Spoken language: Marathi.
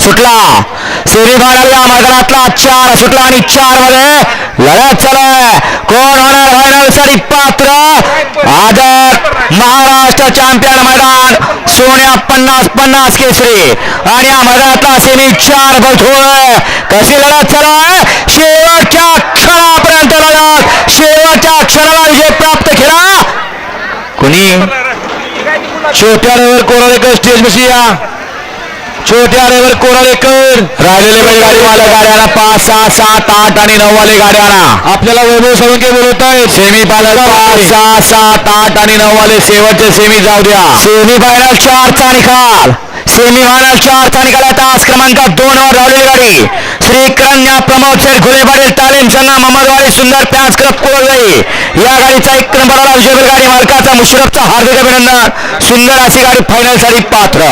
सुटला. सेमी या मैदानातला चार सुटला आणि चारमध्ये लढत चालू आहे कोण होणार फायनल सरी पात्र? आदर महाराष्ट्र चॅम्पियन मैदान सोन्या पन्नास पन्नास केसरी. आणि या मैदानातला सेमी चार बघतोय कशी लढत चालू आहे शेवटच्या क्षणापर्यंत लढत. शेवटच्या क्षणाला विजय प्राप्त केला. कोणी? छोट्या रेवर कोरोना स्टेज बशी या? छोट्या रेवर कोराळेकर राहिलेले बैलगाडी वाल्या गाड्यांना पाच सहा सात आठ आणि नऊ वाले गाड्यांना आपल्याला वैभव सोळंके बोलत आहे सेमी फायनल पाच सहा सात आठ आणि नऊ वाले शेवटचे सेमी जाऊ द्या. सेमी फायनल चारचा निकाल सेमी फायनल चारचा निकाल आहे तास क्रमांक दोन वर धावलेली गाडी. श्री कन्या प्रमोद शेठ घोले पाटील तालीम संघ मोहम्मदवाडी सुंदर प्याच करत कोळगाई या गाडीचा एक विजय गाडी मालकाचा मुशरफचा हार्दिक अभिनंदन. सुंदर अशी गाडी फायनलसाठी पात्र.